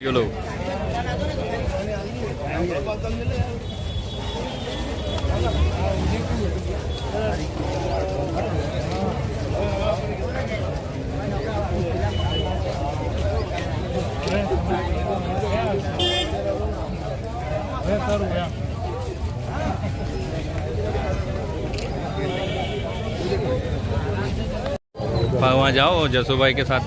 ચલો ભાવમાં જાઓ જસુભાઈ કે સાથ.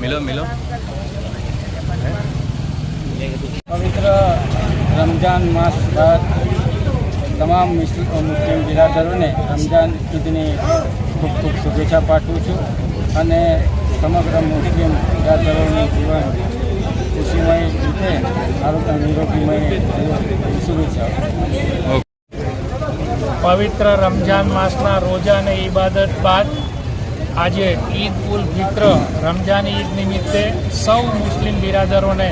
મિલો મિલો. પવિત્ર રમજાન માસ બાદ તમામ મુસ્લિમ બિરાદરોને રમજાન ઈદની ખૂબ ખૂબ શુભેચ્છા પાઠવું છું અને સમગ્ર મુસ્લિમ બિરાદરોનું જીવન પવિત્ર રમજાન માસના રોજા અને ઇબાદત બાદ આજે ઈદ ઉલ ફિત્ર. રમજાન ઈદ નિમિત્તે સૌ મુસ્લિમ બિરાદરોને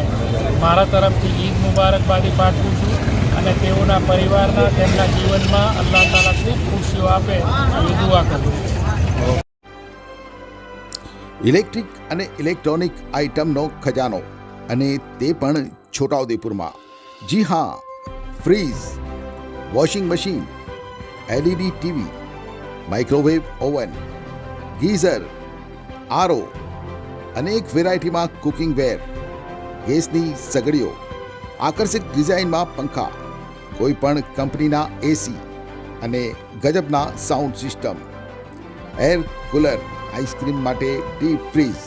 મારા તરફથી ઈદ મુબારકબાદી પાઠવું છું અને તેઓના પરિવારના તેમના જીવનમાં અલ્લાહ તાલા ખૂબ ખુશીઓ આપે એવી દુઆ કરું છું. ઇલેક્ટ્રિક અને ઇલેક્ટ્રોનિક આઇટમનો ખજાનો અને તે પણ છોટાઉદેપુરમાં. જી હા, fridge, washing machine, LED TV, microwave oven, geyser, RO અનેક વેરાયટીમાં કુકિંગ વેર, ગેસની સગડીઓ, આકર્ષિત ડિઝાઇનમાં પંખા, કોઈ પણ કંપનીના એસી અને ગજબના sound system, air cooler, ice cream માટે ડીપ ફ્રીઝ